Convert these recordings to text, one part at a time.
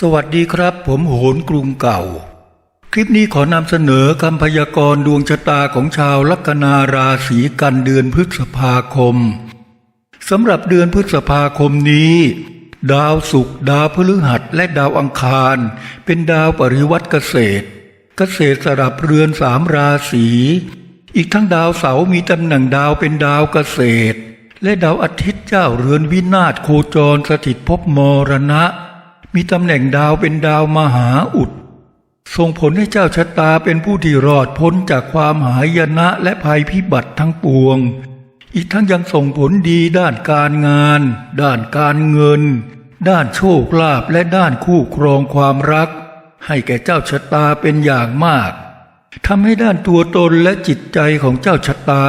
สวัสดีครับ ผมโหนกรุงเก่า คลิปนี้ขอนำเสนอคำพยากรณ์ดวงชะตาของชาวลัคนาราศีกันเดือนพฤษภาคมสำหรับเดือนพฤษภาคมนี้ ดาวศุกร์ดาวพฤหัสและดาวอังคาร เป็นดาวปริวัติเกษตร เกษตรสลับเรือนสามราศีอีกทั้งดาวเสาร์มีตำแหน่งดาวเป็นดาวเกษตร และดาวอาทิตย์เจ้าเรือนวินาศโคจรสถิตภพมรณะ มีตำแหน่งดาวเป็นดาวมหาอุดส่งผลให้เจ้าชะตาเป็นผู้ที่รอดพ้นจากความหายนะและภัยพิบัติทั้งปวง อีกทั้งยังส่งผลดีด้านการงาน ด้านการเงิน ด้านโชคลาภและด้านคู่ครองความรัก ให้แก่เจ้าชะตาเป็นอย่างมากทำให้ด้านตัวตนและจิตใจของเจ้าชะตา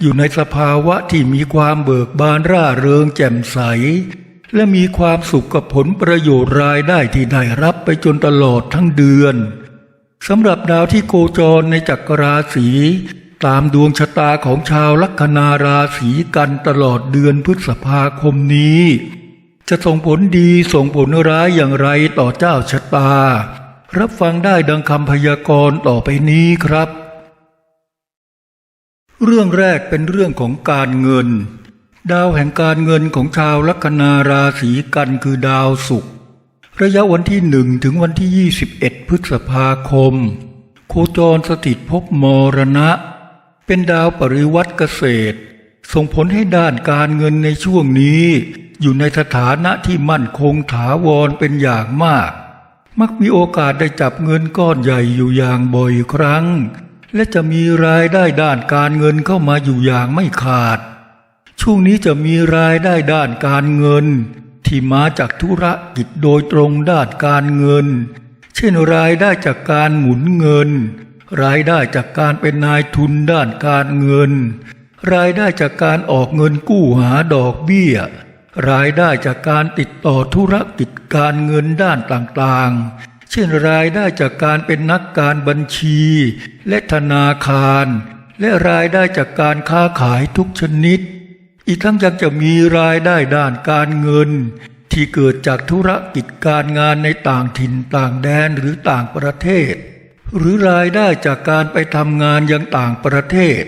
อยู่ในสภาวะที่มีความเบิกบานร่าเริงแจ่มใส และมีความสุขกับผลประโยชน์รายได้ที่ได้รับไปจนตลอดทั้งเดือนสำหรับดาวที่โคจรในจักรราศีตามดวงชะตาของชาวลัคนาราศีกันตลอดเดือนพฤษภาคมนี้ จะส่งผลดีส่งผลร้ายอย่างไรต่อเจ้าชะตา รับฟังได้ดังคำพยากรณ์ต่อไปนี้ครับ เรื่องแรกเป็นเรื่องของการเงิน ดาวแห่งการเงินของชาวลัคนาราศีกันคือดาวศุกร์ระยะวันที่หนึ่งถึงวันที่ 21 พฤษภาคม โคจรสถิตภพมรณะ เป็นดาวปริวัติเกษตร ส่งผลให้ด้านการเงินในช่วงนี้ อยู่ในสถานะที่มั่นคงถาวรเป็นอย่างมาก มักมีโอกาสได้จับเงินก้อนใหญ่อยู่อย่างบ่อยครั้ง และจะมีรายได้ด้านการเงินเข้ามาอยู่อย่างไม่ขาด ช่วงนี้จะมีรายได้ด้านการเงิน ที่มาจากธุรกิจโดยตรงด้านการเงิน เช่นรายได้จากการหมุนเงิน รายได้จากการเป็นนายทุนด้านการเงิน รายได้จากการออกเงินกู้หาดอกเบี้ย รายได้จากการติดต่อธุรกิจการเงินด้านต่างๆ เช่นรายได้จากการเป็นนักการบัญชี และธนาคาร และรายได้จากการค้าขายทุกชนิด อีกทั้งยังจะมีรายได้ด้านการเงิน ที่เกิดจากธุรกิจการงานในต่างถิ่นต่างแดนหรือต่างประเทศ หรือรายได้จากการไปทำงานยังต่างประเทศ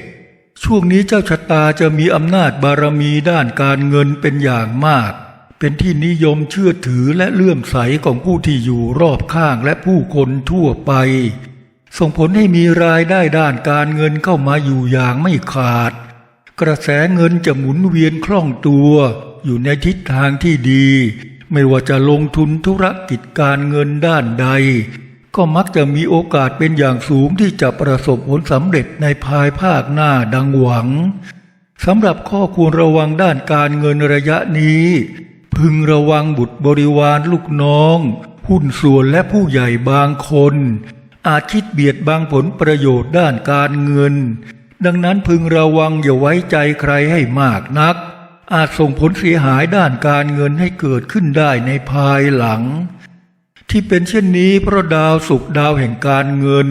ช่วงนี้เจ้าชะตาจะมีอำนาจบารมีด้านการเงินเป็นอย่างมาก เป็นที่นิยมเชื่อถือและเลื่อมใสของผู้ที่อยู่รอบข้างและผู้คนทั่วไป ส่งผลให้มีรายได้ด้านการเงินเข้ามาอยู่อย่างไม่ขาด กระแสเงินจะหมุนเวียนคล่องตัว อยู่ในทิศทางที่ดี ไม่ว่าจะลงทุนธุรกิจการเงินด้านใด ก็มักจะมีโอกาสเป็นอย่างสูงที่จะประสบผลสำเร็จในภายภาคหน้าดังหวังสำหรับข้อควรระวังด้านการเงินระยะนี้ พึงระวังบุตรบริวารลูกน้อง หุ้นส่วนและผู้ใหญ่บางคน อาจคิดเบียดบังผลประโยชน์ด้านการเงิน ดังนั้นพึงระวังอย่าไว้ใจใครให้มากนัก อาจส่งผลเสียหายด้านการเงินให้เกิดขึ้นได้ในภายหลัง ที่เป็นเช่นนี้เพราะดาวศุกดาวแห่งการเงิน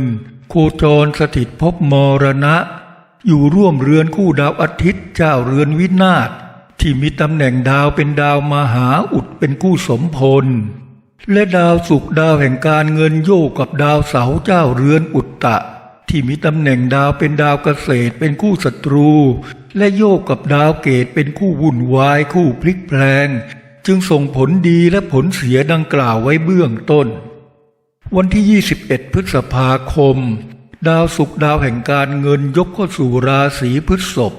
โคจรสถิตภพมรณะ อยู่ร่วมเรือนคู่ดาวอาทิตย์เจ้าเรือนวินาศที่มีตำแหน่งดาวเป็นดาวมหาอุดเป็นคู่สมพล และดาวศุกดาวแห่งการเงินโยกกับดาวเสาเจ้าเรือนอุตตะ ที่มีตำแหน่งดาวเป็นดาวเกษตรเป็นคู่ศัตรู และโยกกับดาวเกตเป็นคู่วุ่นวายคู่พลิกแปลง จึงส่งผลดีและผลเสียดังกล่าวไว้เบื้องต้น วันที่ 21 พฤษภาคม ดาวศุกร์ดาวแห่งการเงินยกเข้าสู่ราศีพฤษภ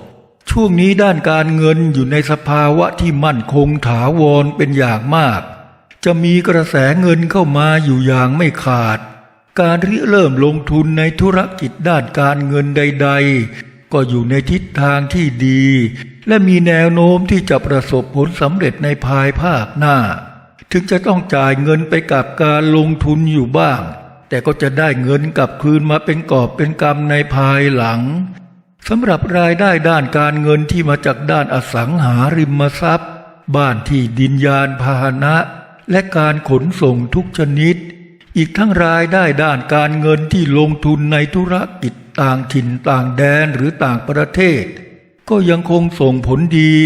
ช่วงนี้ด้านการเงินอยู่ในสภาวะที่มั่นคงถาวรเป็นอย่างมาก จะมีกระแสเงินเข้ามาอยู่อย่างไม่ขาด การริเริ่มลงทุนในธุรกิจด้านการเงินใด ๆ ก็อยู่ในทิศทางที่ดี และมีแนวโน้มที่จะประสบผลสำเร็จในภายภาคหน้า ถึงจะต้องจ่ายเงินไปกับการลงทุนอยู่บ้าง แต่ก็จะได้เงินกลับคืนมาเป็นกอบเป็นกำในภายหลังสำหรับรายได้ด้านการเงินที่มาจากด้านอสังหาริมทรัพย์ บ้านที่ดินยานพาหนะ และการขนส่งทุกชนิด อีกทั้งรายได้ด้านการเงินที่ลงทุนในธุรกิจต่างถิ่นต่างแดนหรือต่างประเทศ ก็ยังคงส่งผลดี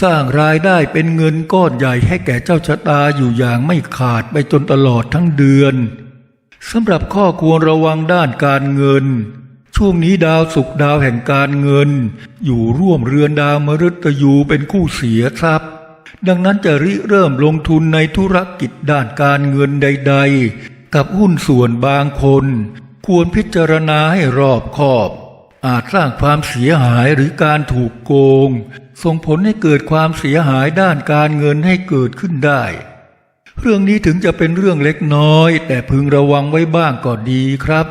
สร้างรายได้เป็นเงินก้อนใหญ่ให้แก่เจ้าชะตาอยู่อย่างไม่ขาดไปจนตลอดทั้งเดือนสำหรับข้อควรระวังด้านการเงิน ช่วงนี้ดาวศุกดาวแห่งการเงิน อยู่ร่วมเรือนดาวมฤตยูเป็นคู่เสียทรัพย์ ดังนั้นจะริเริ่มลงทุนในธุรกิจด้านการเงินใด ๆ กับหุ้นส่วนบางคน ควรพิจารณาให้รอบคอบ อาจสร้างความเสียหายหรือการถูกโกง ส่งผลให้เกิดความเสียหายด้านการเงินให้เกิดขึ้นได้ เรื่องนี้ถึงจะเป็นเรื่องเล็กน้อย แต่พึงระวังไว้บ้างก็ดีครับ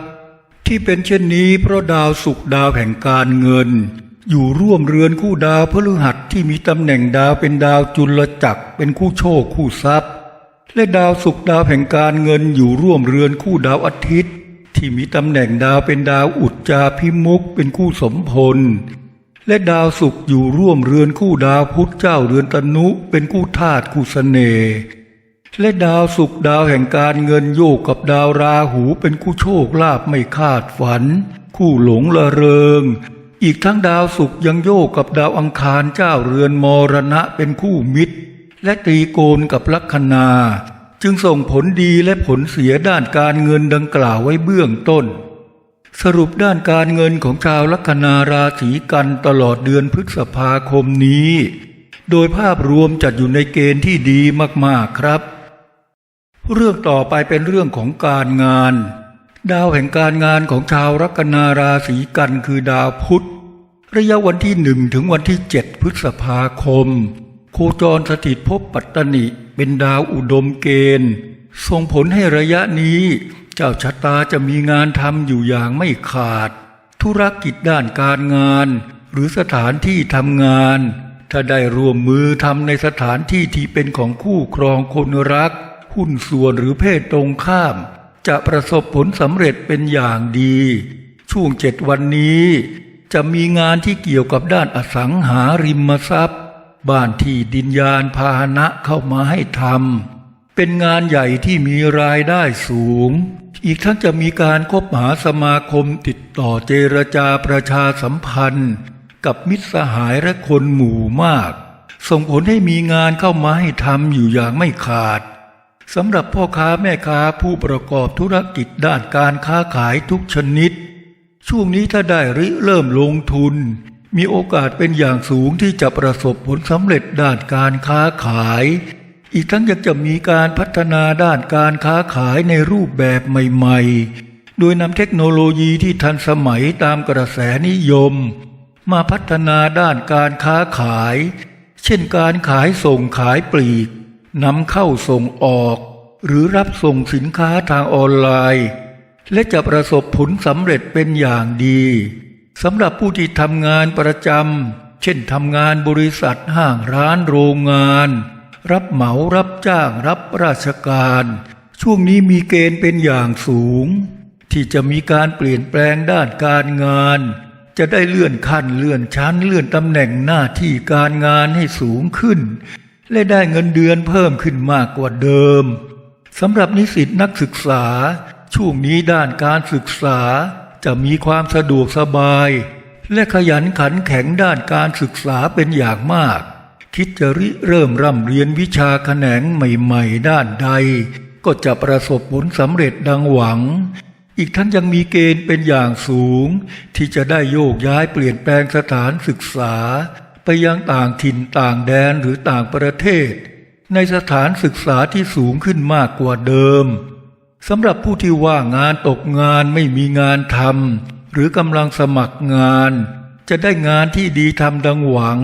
ที่เป็นเช่นนี้เพราะดาวศุกดาวแห่งการเงิน อยู่ร่วมเรือนคู่ดาวพฤหัสที่มีตำแหน่งดาวเป็นดาวจุลจักรเป็นคู่โชคคู่ทรัพย์ และดาวศุกร์ดาวแห่งการเงินอยู่ร่วมเรือนคู่ดาวอาทิตย์ ที่มีตำแหน่งดาวเป็นดาวอุจจาพิมุกเป็นคู่สมพล และดาวศุกร์อยู่ร่วมเรือนคู่ดาวพุธเจ้าเรือนตนุเป็นคู่ธาตุคู่เสน่ห์และดาวศุกร์ดาวแห่งการเงินโยกกับดาวราหูเป็นคู่โชคลาภไม่คาดฝัน คู่หลงละเริง อีกทั้งดาวศุกร์ยังโยกกับดาวอังคารเจ้าเรือนมรณะเป็นคู่มิตร และตรีโกณกับลัคนา จึงส่งผลดีและผลเสียด้านการเงินดังกล่าวไว้เบื้องต้น สรุปด้านการเงินของชาวลัคนาราศีกันตลอดเดือนพฤษภาคมนี้ โดยภาพรวมจัดอยู่ในเกณฑ์ที่ดีมากๆครับ เรื่องต่อไปเป็นเรื่องของการงาน ดาวแห่งการงานของชาวลัคนาราศีกันคือดาวพุธ ระยะวันที่หนึ่งถึงวันที่เจ็ดพฤษภาคม โคจรสถิตภพปัตตนิเป็นดาวอุดมเกณฑ์ส่งผลให้ระยะนี้ เจ้าชะตาจะมีงานทำอยู่อย่างไม่ขาด ธุรกิจด้านการงาน หรือสถานที่ทำงาน ถ้าได้ร่วมมือทำในสถานที่ที่เป็นของคู่ครองคนรัก หุ้นส่วนหรือเพศตรงข้าม จะประสบผลสำเร็จเป็นอย่างดี ช่วงเจ็ดวันนี้ จะมีงานที่เกี่ยวกับด้านอสังหาริมทรัพย์ บ้านที่ดินยานพาหนะเข้ามาให้ทำเป็นงานใหญ่ที่มีรายได้สูง อีกทั้งจะมีการคบหาสมาคมติดต่อเจรจาประชาสัมพันธ์ กับมิตรสหายและคนหมู่มาก ส่งผลให้มีงานเข้ามาให้ทำอยู่อย่างไม่ขาด สำหรับพ่อค้าแม่ค้าผู้ประกอบธุรกิจด้านการค้าขายทุกชนิด ช่วงนี้ถ้าได้ริเริ่มลงทุน มีโอกาสเป็นอย่างสูงที่จะประสบผลสำเร็จด้านการค้าขาย อีกทั้งยังจะมีการพัฒนาด้านการค้าขายในรูปแบบใหม่ ๆ โดยนำเทคโนโลยีที่ทันสมัยตามกระแสนิยม มาพัฒนาด้านการค้าขาย เช่นการขายส่งขายปลีก นำเข้าส่งออก หรือรับส่งสินค้าทางออนไลน์ และจะประสบผลสำเร็จเป็นอย่างดีสำหรับผู้ที่ทำงานประจำเช่นทำงานบริษัทห้างร้านโรงงาน รับเหมารับจ้างรับราชการ ช่วงนี้มีเกณฑ์เป็นอย่างสูง ที่จะมีการเปลี่ยนแปลงด้านการงาน จะได้เลื่อนขั้นเลื่อนชั้นเลื่อนตำแหน่งหน้าที่การงานให้สูงขึ้น และได้เงินเดือนเพิ่มขึ้นมากกว่าเดิมสำหรับนิสิตนักศึกษา ช่วงนี้ด้านการศึกษาจะมีความสะดวกสบาย และขยันขันแข็งด้านการศึกษาเป็นอย่างมาก คิดจะริเริ่มร่ำเรียนวิชาแขนงใหม่ๆ ด้านใด ก็จะประสบผลสำเร็จดังหวัง อีกทั้งยังมีเกณฑ์เป็นอย่างสูง ที่จะได้โยกย้ายเปลี่ยนแปลงสถานศึกษา ไปยังต่างถิ่นต่างแดนหรือต่างประเทศ ในสถานศึกษาที่สูงขึ้นมากกว่าเดิมสำหรับผู้ที่ว่างงานตกงานไม่มีงานทำหรือกำลังสมัครงาน จะได้งานที่ดีทำดังหวัง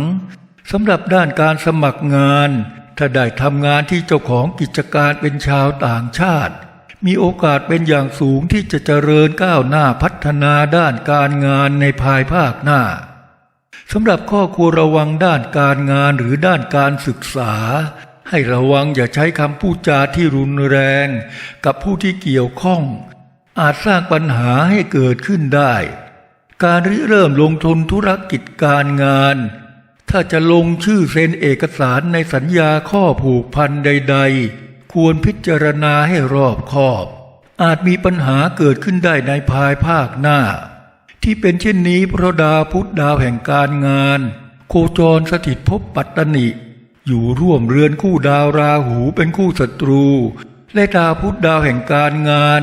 สำหรับด้านการสมัครงาน ถ้าได้ทำงานที่เจ้าของกิจการเป็นชาวต่างชาติ มีโอกาสเป็นอย่างสูงที่จะเจริญก้าวหน้าพัฒนาด้านการงานในภายภาคหน้า สำหรับข้อควรระวังด้านการงานหรือด้านการศึกษา ให้ระวังอย่าใช้คำพูดจาที่รุนแรง กับผู้ที่เกี่ยวข้อง อาจสร้างปัญหาให้เกิดขึ้นได้ การริเริ่มลงทุนธุรกิจการงาน ถ้าจะลงชื่อเซ็นเอกสารในสัญญาข้อผูกพันใด ๆ ควรพิจารณาให้รอบคอบ อาจมีปัญหาเกิดขึ้นได้ในภายภาคหน้า ที่เป็นเช่นนี้เพราะดาวพุธดาวแห่งการงาน โคจรสถิตภพปัตตนิ อยู่ร่วมเรือนคู่ดาวราหูเป็นคู่ศัตรู และดาวพุธดาวแห่งการงาน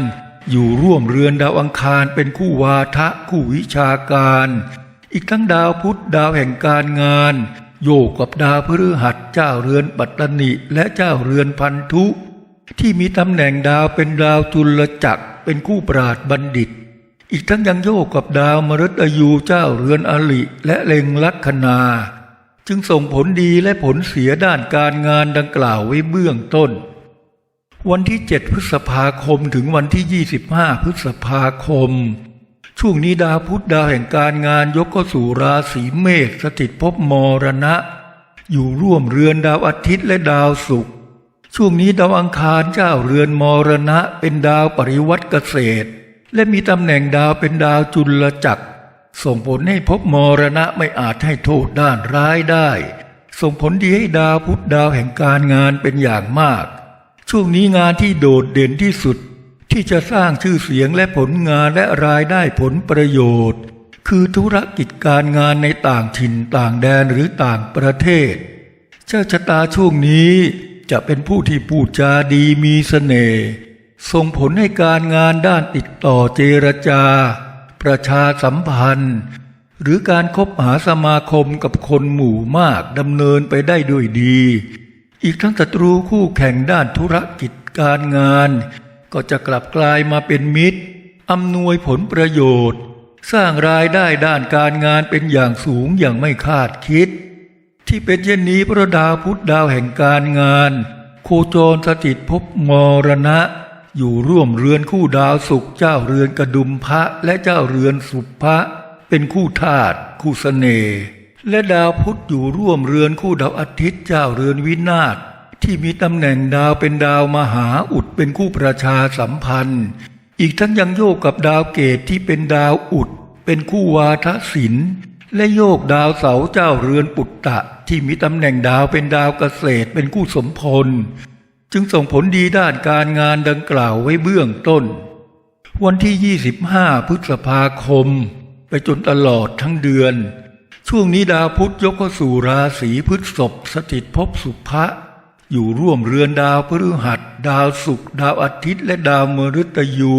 อยู่ร่วมเรือนดาวอังคารเป็นคู่วาทะคู่วิชาการ อีกทั้งดาวพุธดาวแห่งการงาน โยกกับดาวพฤหัสเจ้าเรือนปัตตนิและเจ้าเรือนพันธุ ที่มีตำแหน่งดาวเป็นดาวจุลจักรเป็นคู่ปราดบัณฑิต อีกทั้งยังโยกกับดาวมฤตยูเจ้าเรือนอลิและเล็งลัคนา จึงส่งผลดีและผลเสียด้านการงานดังกล่าวไว้เบื้องต้น วันที่ 7 พฤษภาคมถึงวันที่ 25 พฤษภาคม ช่วงนี้ดาวพุธดาวแห่งการงานยกเข้าสู่ราศีเมษสถิตภพมรณะ อยู่ร่วมเรือนดาวอาทิตย์และดาวศุกร์ช่วงนี้ดาวอังคารเจ้าเรือนมรณะเป็นดาวปริวัติเกษตร และมีตำแหน่งดาวเป็นดาวจุลจักร ส่งผลให้ภพมรณะไม่อาจให้โทษด้านร้ายได้ ส่งผลดีให้ดาวพุธดาวแห่งการงานเป็นอย่างมาก ช่วงนี้งานที่โดดเด่นที่สุด ที่จะสร้างชื่อเสียงและผลงานและรายได้ผลประโยชน์ คือธุรกิจการงานในต่างถิ่นต่างแดนหรือต่างประเทศ เจ้าชะตาช่วงนี้จะเป็นผู้ที่พูดจาดีมีเสน่ห์ ส่งผลให้การงานด้านติดต่อเจรจา ประชาสัมพันธ์ หรือการคบหาสมาคมกับคนหมู่มากดำเนินไปได้ด้วยดี อีกทั้งศัตรูคู่แข่งด้านธุรกิจการงาน ก็จะกลับกลายมาเป็นมิตรอำนวยผลประโยชน์ สร้างรายได้ด้านการงานเป็นอย่างสูงอย่างไม่คาดคิด ที่เป็นเช่นนี้พระดาวพุธดาวแห่งการงาน โคจรสถิตภพมรณะ อยู่ร่วมเรือนคู่ดาวศุกร์เจ้าเรือนกระดุมพระและเจ้าเรือนสุภะเป็นคู่ธาตุคู่เสน่ห์และดาวพุธอยู่ร่วมเรือนคู่ดาวอาทิตย์เจ้าเรือนวินาศที่มีตำแหน่งดาวเป็นดาวมหาอุดเป็นคู่ประชาสัมพันธ์ อีกทั้งยังโยกกับดาวเกตที่เป็นดาวอุด เป็นคู่วาทศิลป์และโยกดาวเสาเจ้าเรือนปุตตะ ที่มีตำแหน่งดาวเป็นดาวเกษตรเป็นคู่สมพล จึงส่งผลดีด้านการงานดังกล่าวไว้เบื้องต้น วันที่ 25 พฤษภาคม ไปจนตลอดทั้งเดือน ช่วงนี้ดาวพุธยกเข้าสู่ราศีพฤษภสถิตภพสุภะอยู่ร่วมเรือนดาวพฤหัส ดาวศุกร์ดาวอาทิตย์และดาวมฤตยู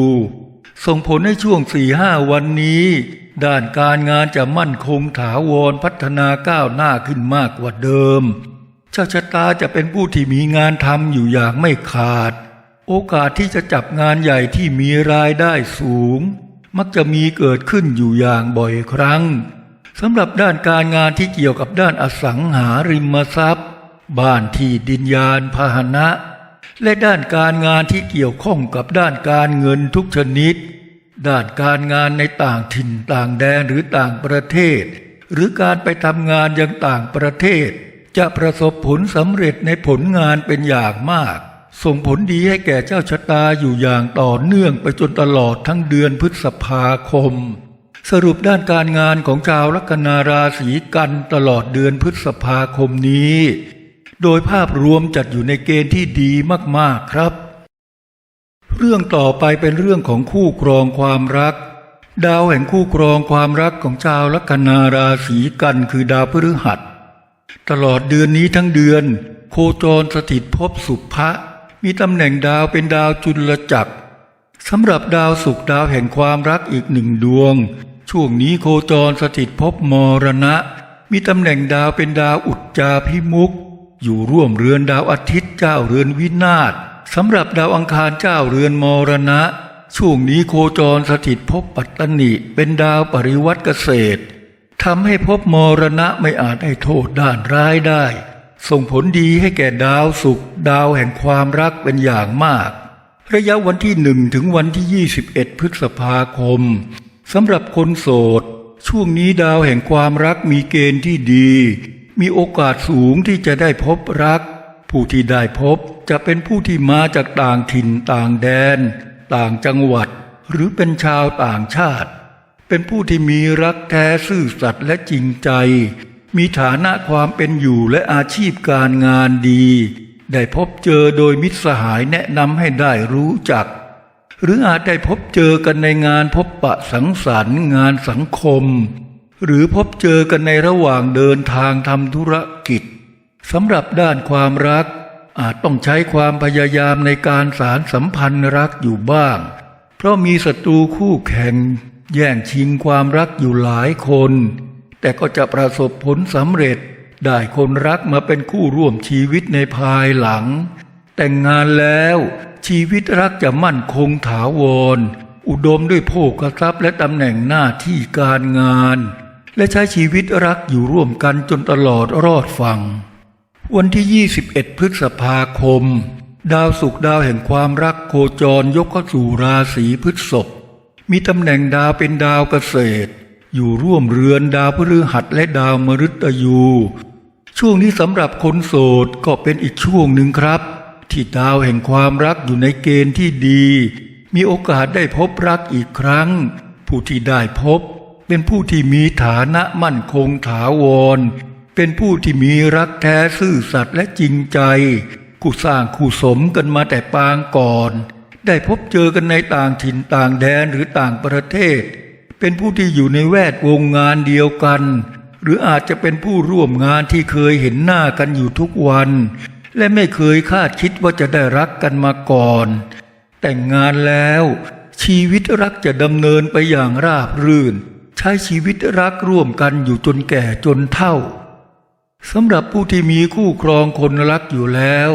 ส่งผลให้ช่วงสี่ห้าวันนี้ ด้านการงานจะมั่นคงถาวรพัฒนาก้าวหน้าขึ้นมากกว่าเดิม เจ้าชะตาจะเป็นผู้ที่มีงานทำอยู่อย่างไม่ขาด โอกาสที่จะจับงานใหญ่ที่มีรายได้สูง มักจะมีเกิดขึ้นอยู่อย่างบ่อยครั้งสำหรับด้านการงานที่เกี่ยวกับด้านอสังหาริมทรัพย์ บ้านที่ดินยานพาหนะ และด้านการงานที่เกี่ยวข้องกับด้านการเงินทุกชนิด ด้านการงานในต่างถิ่นต่างแดนหรือต่างประเทศ หรือการไปทำงานยังต่างประเทศ จะประสบผลสำเร็จในผลงานเป็นอย่างมาก ส่งผลดีให้แก่เจ้าชะตาอยู่อย่างต่อเนื่องไปจนตลอดทั้งเดือนพฤษภาคม สรุปด้านการงานของชาวลัคนาราศีกันตลอดเดือนพฤษภาคมนี้ โดยภาพรวมจัดอยู่ในเกณฑ์ที่ดีมากๆครับ เรื่องต่อไปเป็นเรื่องของคู่ครองความรัก ดาวแห่งคู่ครองความรักของชาวลัคนาราศีกันคือดาวพฤหัส ตลอดเดือนนี้ทั้งเดือน โคจรสถิตภพสุภะมีตำแหน่งดาวเป็นดาวจุลจักรสำหรับดาวศุกดาวแห่งความรักอีกหนึ่งดวง ช่วงนี้โคจรสถิตภพมรณะ มีตำแหน่งดาวเป็นดาวอุจจาพิมุก อยู่ร่วมเรือนดาวอาทิตย์เจ้าเรือนวินาศสำหรับดาวอังคารเจ้าเรือนมรณะ ช่วงนี้โคจรสถิตภพปัตตนิเป็นดาวปริวัติเกษตร ทำให้ภพมรณะไม่อาจให้โทษด้านร้ายได้ ส่งผลดีให้แก่ดาวศุกร์ดาวแห่งความรักเป็นอย่างมาก ระยะวันที่หนึ่งถึงวันที่ 21 พฤษภาคมสำหรับคนโสด ช่วงนี้ดาวแห่งความรักมีเกณฑ์ที่ดี มีโอกาสสูงที่จะได้พบรัก ผู้ที่ได้พบจะเป็นผู้ที่มาจากต่างถิ่นต่างแดน ต่างจังหวัด หรือเป็นชาวต่างชาติ เป็นผู้ที่มีรักแท้ซื่อสัตย์และจริงใจ มีฐานะความเป็นอยู่และอาชีพการงานดี ได้พบเจอโดยมิตรสหายแนะนำให้ได้รู้จัก หรืออาจได้พบเจอกันในงานพบปะสังสรรค์งานสังคม หรือพบเจอกันในระหว่างเดินทางทำธุรกิจสำหรับด้านความรัก อาจต้องใช้ความพยายามในการสารสัมพันธ์รักอยู่บ้าง เพราะมีศัตรูคู่แข่ง แย่งชิงความรักอยู่หลายคน แต่ก็จะประสบผลสำเร็จ ได้คนรักมาเป็นคู่ร่วมชีวิตในภายหลัง แต่งงานแล้วชีวิตรักจะมั่นคงถาวร อุดมด้วยโภคทรัพย์และตำแหน่งหน้าที่การงาน และใช้ชีวิตรักอยู่ร่วมกันจนตลอดรอดฟังวันที่ 21 พฤษภาคม ดาวศุกดาวแห่งความรักโคจรยกเข้าสู่ราศีพฤษภ มีตำแหน่งดาวเป็นดาวเกษตร อยู่ร่วมเรือนดาวพฤหัสและดาวมฤตยู ช่วงนี้สำหรับคนโสดก็เป็นอีกช่วงหนึ่งครับ ที่ดาวแห่งความรักอยู่ในเกณฑ์ที่ดี มีโอกาสได้พบรักอีกครั้ง ผู้ที่ได้พบ เป็นผู้ที่มีฐานะมั่นคงถาวร เป็นผู้ที่มีรักแท้ซื่อสัตย์และจริงใจ คู่สร้างคู่สมกันมาแต่ปางก่อน ได้พบเจอกันในต่างถิ่นต่างแดนหรือต่างประเทศ เป็นผู้ที่อยู่ในแวดวงงานเดียวกัน หรืออาจจะเป็นผู้ร่วมงานที่เคยเห็นหน้ากันอยู่ทุกวัน และไม่เคยคาดคิดว่าจะได้รักกันมาก่อน แต่งงานแล้ว ชีวิตรักจะดำเนินไปอย่างราบรื่น ใช้ชีวิตรักร่วมกันอยู่จนแก่จนเฒ่าสำหรับผู้ที่มีคู่ครองคนรักอยู่แล้ว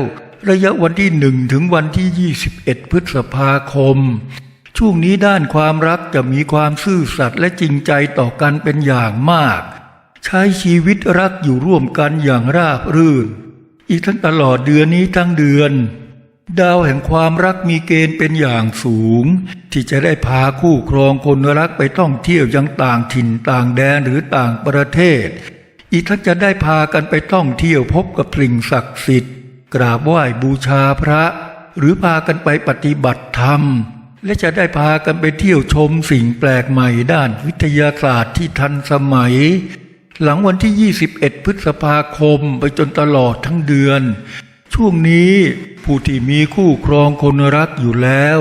ระยะวันที่หนึ่งถึงวันที่ 21 พฤษภาคม ช่วงนี้ด้านความรักจะมีความซื่อสัตย์และจริงใจต่อกันเป็นอย่างมาก ใช้ชีวิตรักอยู่ร่วมกันอย่างราบรื่น อีกทั้งตลอดเดือนนี้ทั้งเดือน ดาวแห่งความรักมีเกณฑ์เป็นอย่างสูง ที่จะได้พาคู่ครองคนรักไปท่องเที่ยวยังต่างถิ่นต่างแดนหรือต่างประเทศ อีกทั้งจะได้พากันไปท่องเที่ยวพบกับสิ่งศักดิ์สิทธิ์ กราบไหว้บูชาพระ หรือพากันไปปฏิบัติธรรม และจะได้พากันไปเที่ยวชมสิ่งแปลกใหม่ด้านวิทยาศาสตร์ที่ทันสมัย หลังวันที่ 21 พฤษภาคมไปจนตลอดทั้งเดือน ช่วงนี้ผู้ที่มีคู่ครองคนรักอยู่แล้ว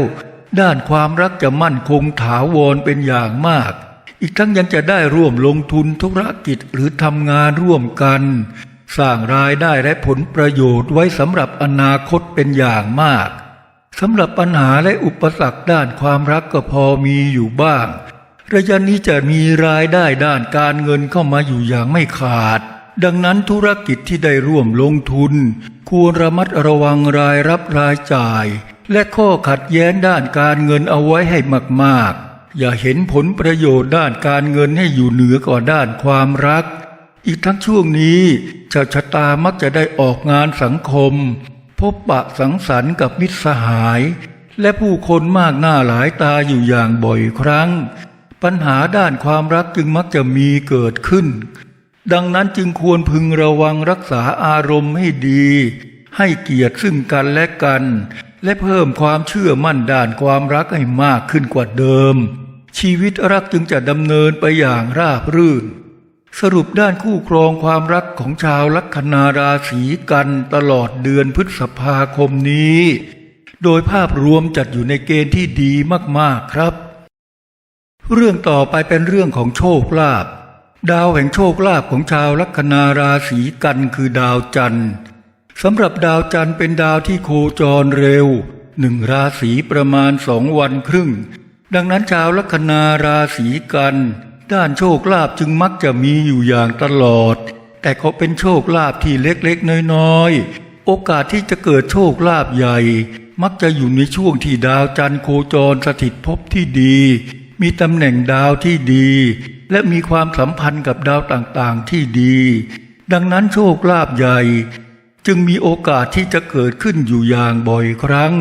ด้านความรักจะมั่นคงถาวรเป็นอย่างมาก อีกทั้งยังจะได้ร่วมลงทุนธุรกิจหรือทำงานร่วมกัน สร้างรายได้และผลประโยชน์ไว้สำหรับอนาคตเป็นอย่างมากสำหรับปัญหาและอุปสรรคด้านความรักก็พอมีอยู่บ้าง ระยะนี้จะมีรายได้ด้านการเงินเข้ามาอยู่อย่างไม่ขาด ดังนั้นธุรกิจที่ได้ร่วมลงทุน ควรระมัดระวังรายรับรายจ่าย และข้อขัดแย้งด้านการเงินเอาไว้ให้มากๆ อย่าเห็นผลประโยชน์ด้านการเงินให้อยู่เหนือกว่าด้านความรัก อีกทั้งช่วงนี้ชาวชะตามักจะได้ออกงานสังคม พบปะสังสรรค์กับมิตรสหาย และผู้คนมากหน้าหลายตาอยู่อย่างบ่อยครั้ง ปัญหาด้านความรักจึงมักจะมีเกิดขึ้น ดังนั้นจึงควรพึงระวังรักษาอารมณ์ให้ดี ให้เกียรติซึ่งกันและกัน และเพิ่มความเชื่อมั่นด้านความรักให้มากขึ้นกว่าเดิม ชีวิตรักจึงจะดำเนินไปอย่างราบรื่น สรุปด้านคู่ครองความรักของชาวลัคนาราศีกันตลอดเดือนพฤษภาคมนี้ โดยภาพรวมจัดอยู่ในเกณฑ์ที่ดีมากๆครับ เรื่องต่อไปเป็นเรื่องของโชคลาภดาวแห่งโชคลาภของชาวลัคนาราศีกันคือดาวจันทร์สำหรับดาวจันทร์เป็นดาวที่โคจรเร็วหนึ่งราศีประมาณสองวันครึ่ง ดังนั้นชาวลัคนาราศีกัน ด้านโชคลาภจึงมักจะมีอยู่อย่างตลอด แต่เขาเป็นโชคลาภที่เล็กๆ น้อยๆ โอกาสที่จะเกิดโชคลาภใหญ่ มักจะอยู่ในช่วงที่ดาวจันทร์โคจรสถิตภพที่ดี มีตำแหน่งดาวที่ดี และมีความสัมพันธ์กับดาวต่างๆที่ดี ดังนั้นโชคลาภใหญ่ จึงมีโอกาสที่จะเกิดขึ้นอยู่อย่างบ่อยครั้ง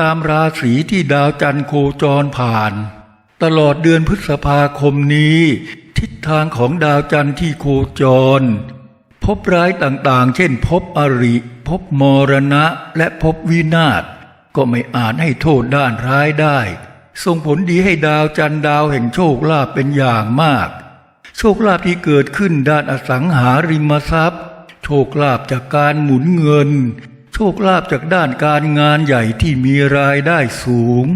ตามราศีที่ดาวจันทร์โคจรผ่าน ตลอดเดือนพฤษภาคมนี้ ทิศทางของดาวจันทร์ที่โคจร พบร้ายต่างๆ เช่น พบอริ พบมรณะและพบวินาศก็ไม่อาจให้โทษด้านร้ายได้ส่งผลดีให้ดาวจันทร์ดาวแห่งโชคลาภเป็นอย่างมาก โชคลาภที่เกิดขึ้นด้านอสังหาริมทรัพย์ โชคลาภจากการหมุนเงิน โชคลาภจากด้านการงานใหญ่ที่มีรายได้สูง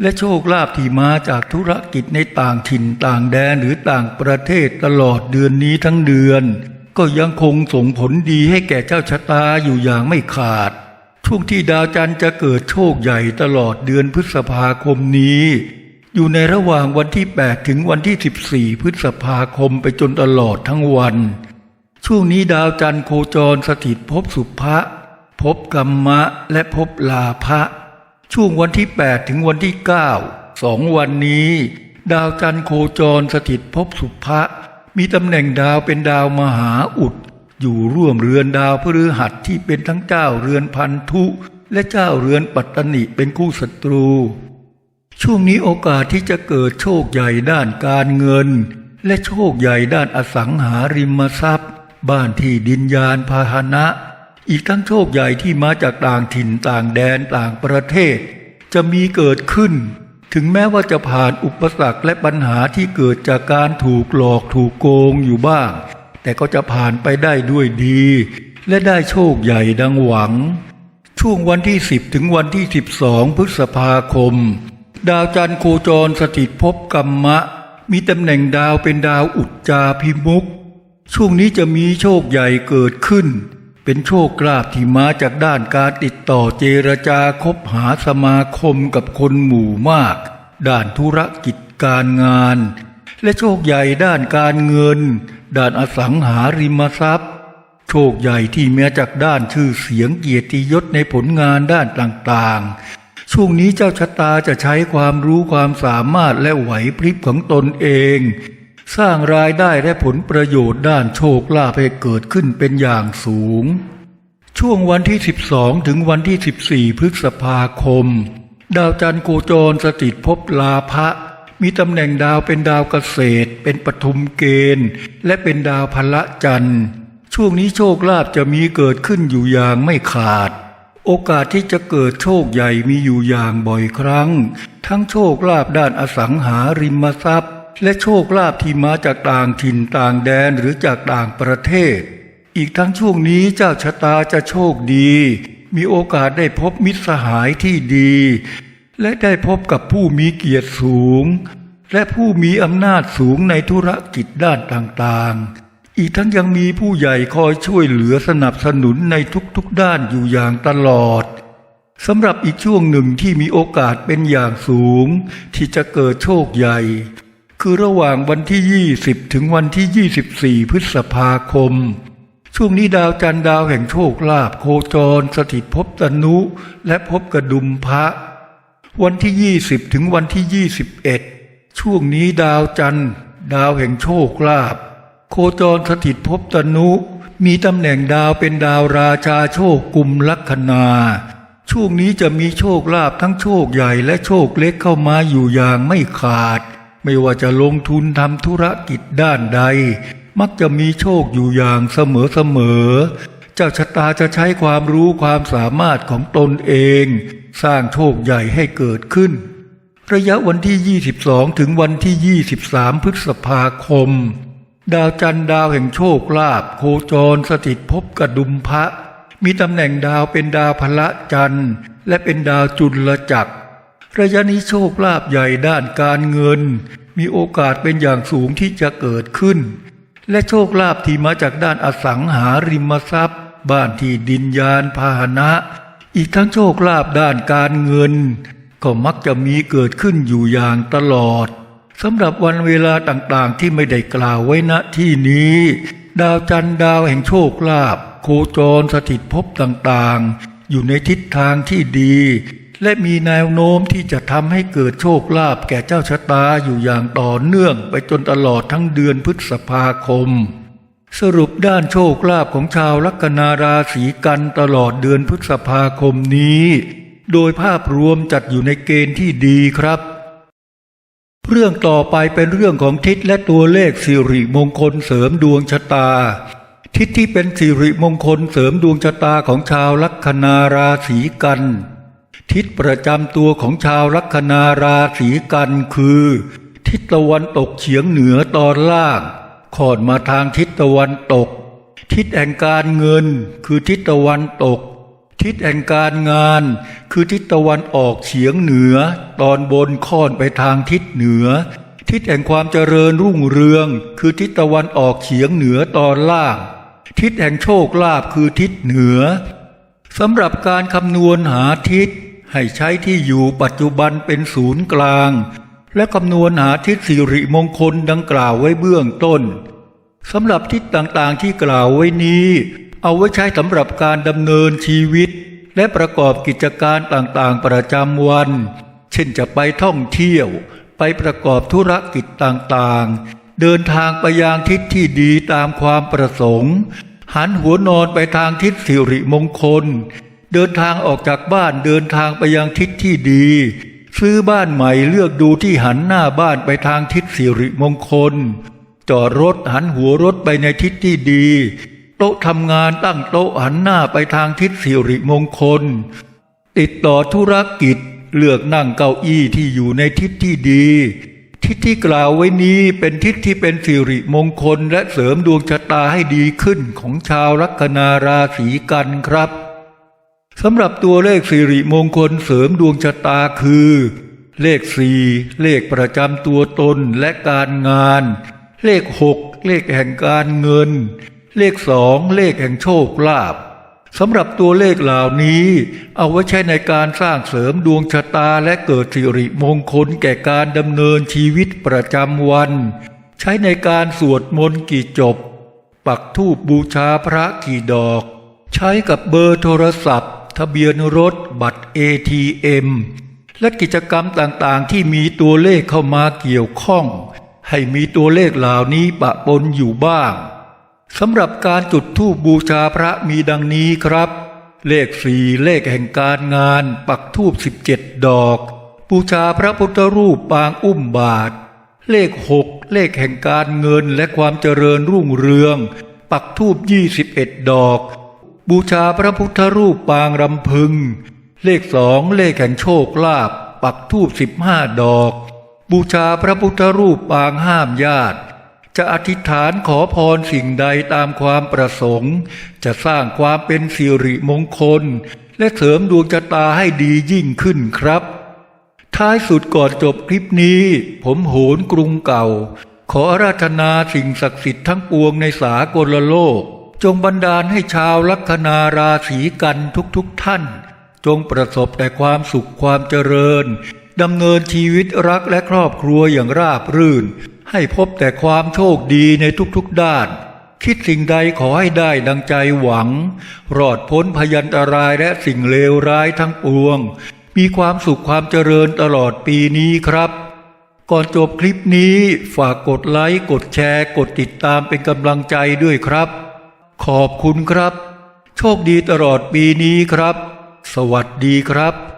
และโชคลาภที่มาจากธุรกิจในต่างถิ่นต่างแดนหรือต่างประเทศตลอดเดือนนี้ทั้งเดือน ก็ยังคงส่งผลดีให้แก่เจ้าชะตาอยู่อย่างไม่ขาด ช่วงที่ดาวจันทร์จะเกิดโชคใหญ่ตลอดเดือนพฤษภาคมนี้ อยู่ในระหว่างวันที่ 8 ถึงวันที่ 14 พฤษภาคมไปจนตลอดทั้งวัน ช่วงนี้ดาวจันทร์โคจรสถิตภพสุภะภพกรรมะและภพลาภะ ช่วงวันที่ 8 ถึงวันที่ 9 สองวันนี้ ดาวจันทร์โคจรสถิตภพสุภะมีตำแหน่งดาวเป็นดาวมหาอุด อยู่ร่วมเรือนดาวพฤหัสที่เป็นทั้งเจ้าเรือนพันธุ และเจ้าเรือนปัตตนิเป็นคู่ศัตรู ช่วงนี้โอกาสที่จะเกิดโชคใหญ่ด้านการเงิน และโชคใหญ่ด้านอสังหาริมทรัพย์ บ้านที่ดินยานพาหนะ อีกทั้งโชคใหญ่ที่มาจากต่างถิ่นต่างแดนต่างประเทศ จะมีเกิดขึ้น ถึงแม้ว่าจะผ่านอุปสรรคและปัญหาที่เกิดจากการถูกหลอกถูกโกงอยู่บ้าง แต่ก็จะผ่านไปได้ด้วยดี และได้โชคใหญ่ดังหวัง ช่วงวันที่ 10 ถึงวันที่ 12 พฤษภาคม ดาวจันทร์โคจรสถิตภพกรรมะ มีตำแหน่งดาวเป็นดาวอุจจาพิมุกช่วงนี้จะมีโชคใหญ่เกิดขึ้น เป็นโชคลาภที่มาจากด้านการติดต่อเจรจาคบหาสมาคมกับคนหมู่มาก ด้านธุรกิจการงาน และโชคใหญ่ด้านการเงิน ด้านอสังหาริมทรัพย์ โชคใหญ่ที่มาจากด้านชื่อเสียงเกียรติยศในผลงานด้านต่างๆ ช่วงนี้เจ้าชะตาจะใช้ความรู้ความสามารถและไหวพริบของตนเอง สร้างรายได้และผลประโยชน์ด้านโชคลาภให้เกิดขึ้นเป็นอย่างสูง ช่วงวันที่ 12 ถึงวันที่ 14 พฤษภาคม ดาวจันทร์โคจรสถิตภพลาภะมีตำแหน่งดาวเป็นดาวเกษตร เป็นปฐุมเกณฑ์ และเป็นดาวพละจันทร์ ช่วงนี้โชคลาภจะมีเกิดขึ้นอยู่อย่างไม่ขาด โอกาสที่จะเกิดโชคใหญ่มีอยู่อย่างบ่อยครั้ง ทั้งโชคลาภด้านอสังหาริมทรัพย์ และโชคลาภที่มาจากต่างถิ่นต่างแดนหรือจากต่างประเทศ อีกทั้งช่วงนี้เจ้าชะตาจะโชคดี มีโอกาสได้พบมิตรสหายที่ดี และได้พบกับผู้มีเกียรติสูง และผู้มีอำนาจสูงในธุรกิจด้านต่างๆ อีกทั้งยังมีผู้ใหญ่คอยช่วยเหลือสนับสนุนในทุกๆด้านอยู่อย่างตลอดสำหรับอีกช่วงหนึ่งที่มีโอกาสเป็นอย่างสูง ที่จะเกิดโชคใหญ่ คือระหว่างวันที่ 20 ถึงวันที่ 24 พฤษภาคม ช่วงนี้ดาวจันทร์ดาวแห่งโชคลาภโคจร สถิตภพตนุ และภพกระดุมพระ วันที่ 20 ถึงวันที่ 21 ช่วงนี้ดาวจันทร์ดาวแห่งโชคลาภโคจรสถิตภพตนุ มีตำแหน่งดาวเป็นดาวราชาโชคกุมลัคนา ช่วงนี้จะมีโชคลาภทั้งโชคใหญ่และโชคเล็กเข้ามาอยู่อย่างไม่ขาด ไม่ว่าจะลงทุนทำธุรกิจด้านใด มักจะมีโชคอยู่อย่างเสมอเสมอ เจ้าชะตาจะใช้ความรู้ความสามารถของตนเอง สร้างโชคใหญ่ให้เกิดขึ้น ระยะวันที่ 22 ถึงวันที่ 23 พฤษภาคม ดาวจันทร์ดาวแห่งโชคลาภโคจรสถิตภพกระดุมพระมีตำแหน่งดาวเป็นดาวพละจันทร์ และเป็นดาวจุลจักร ระยะนี้โชคลาภใหญ่ด้านการเงิน มีโอกาสเป็นอย่างสูงที่จะเกิดขึ้น และโชคลาภที่มาจากด้านอสังหาริมทรัพย์ บ้านที่ดินยานพาหนะ อีกทั้งโชคลาภด้านการเงิน ก็มักจะมีเกิดขึ้นอยู่อย่างตลอดสำหรับวันเวลาต่างๆที่ไม่ได้กล่าวไว้ณที่นี้ ดาวจันทร์ดาวแห่งโชคลาภโคจรสถิตภพต่างๆ อยู่ในทิศทางที่ดี และมีแนวโน้มที่จะทำให้เกิดโชคลาภแก่เจ้าชะตาอยู่อย่างต่อเนื่องไปจนตลอดทั้งเดือนพฤษภาคม สรุปด้านโชคลาภของชาวลัคนาราศีกันตลอดเดือนพฤษภาคมนี้ โดยภาพรวมจัดอยู่ในเกณฑ์ที่ดีครับ เรื่องต่อไปเป็นเรื่องของทิศและตัวเลขสิริมงคลเสริมดวงชะตาทิศที่เป็นสิริมงคลเสริมดวงชะตาของชาวลัคนาราศีกัน ทิศประจำตัวของชาวลัคนาราศีกันคือ ทิศตะวันตกเฉียงเหนือตอนล่างค่อนมาทางทิศตะวันตก ทิศแห่งการเงินคือทิศตะวันตก ทิศแห่งการงานคือทิศตะวันออกเฉียงเหนือ ตอนบนค่อนไปทางทิศเหนือ ทิศแห่งความเจริญรุ่งเรือง คือทิศตะวันออกเฉียงเหนือตอนล่าง ทิศแห่งโชคลาภคือทิศเหนือสำหรับการคำนวณหาทิศ ให้ใช้ที่อยู่ปัจจุบันเป็นศูนย์กลาง และคำนวณหาทิศสิริมงคลดังกล่าวไว้เบื้องต้นสำหรับทิศต่างๆที่กล่าวไว้นี้ เอาไว้ใช้สำหรับการดำเนินชีวิต และประกอบกิจการต่างๆประจำวัน เช่นจะไปท่องเที่ยว ไปประกอบธุรกิจต่างๆ เดินทางไปยังทิศที่ดีตามความประสงค์ หันหัวนอนไปทางทิศสิริมงคล เดินทางออกจากบ้านเดินทางไปยังทิศที่ดี ซื้อบ้านใหม่เลือกดูที่หันหน้าบ้านไปทางทิศสิริมงคล จอดรถหันหัวรถไปในทิศที่ดี โต๊ะทำงานตั้งโต๊ะหันหน้าไปทางทิศสิริมงคล ติดต่อธุรกิจเลือกนั่งเก้าอี้ที่อยู่ในทิศที่ดี ทิศที่กล่าวไว้นี้เป็นทิศที่เป็นสิริมงคลและเสริมดวงชะตาให้ดีขึ้นของชาวลัคนาราศีกันครับ สำหรับตัวเลขสิริมงคลเสริมดวงชะตาคือ เลขสี่เลขประจำตัวตนและการงาน เลขหกเลขแห่งการเงิน เลขสองเลขแห่งโชคลาภสำหรับตัวเลขเหล่านี้ เอาไว้ใช้ในการสร้างเสริมดวงชะตาและเกิดสิริมงคลแก่การดำเนินชีวิตประจำวัน ใช้ในการสวดมนต์กี่จบ ปักธูปบูชาพระกี่ดอก ใช้กับเบอร์โทรศัพท์ ทะเบียนรถ บัตร ATM และกิจกรรมต่างๆ ที่มีตัวเลขเข้ามาเกี่ยวข้อง ให้มีตัวเลขเหล่านี้ปะปนอยู่บ้างสำหรับการจุดธูปบูชาพระมีดังนี้ครับ เลขสี่เลขแห่งการงาน ปักธูปสิบเจ็ดดอก บูชาพระพุทธรูปปางอุ้มบาท เลขหกเลขแห่งการเงินและความเจริญรุ่งเรือง ปักธูปยี่สิบเอ็ดดอก บูชาพระพุทธรูปปางรำพึง เลขสองเลขแห่งโชคลาภปักธูปสิบห้าดอก บูชาพระพุทธรูปปางห้ามญาติ จะอธิษฐานขอพรสิ่งใดตามความประสงค์ จะสร้างความเป็นสิริมงคล และเสริมดวงชะตาให้ดียิ่งขึ้นครับ ท้ายสุดก่อนจบคลิปนี้ ผมโหนกรุงเก่า ขออาราธนาสิ่งศักดิ์สิทธิ์ทั้งปวงในสากลโลก จงบันดาลให้ชาวลัคนาราศีกันทุกๆทท่าน จงประสบแต่ความสุขความเจริญดำเนินชีวิตรักและครอบครัวอย่างราบรื่น ให้พบแต่ความโชคดีในทุกๆด้าน คิดสิ่งใดขอให้ได้ดังใจหวัง รอดพ้นพยันตรายและสิ่งเลวร้ายทั้งปวง มีความสุขความเจริญตลอดปีนี้ครับ ก่อนจบคลิปนี้ฝากกดไลค์กดแชร์ กดติดตามเป็นกำลังใจด้วยครับ ขอบคุณครับ โชคดีตลอดปีนี้ครับ สวัสดีครับ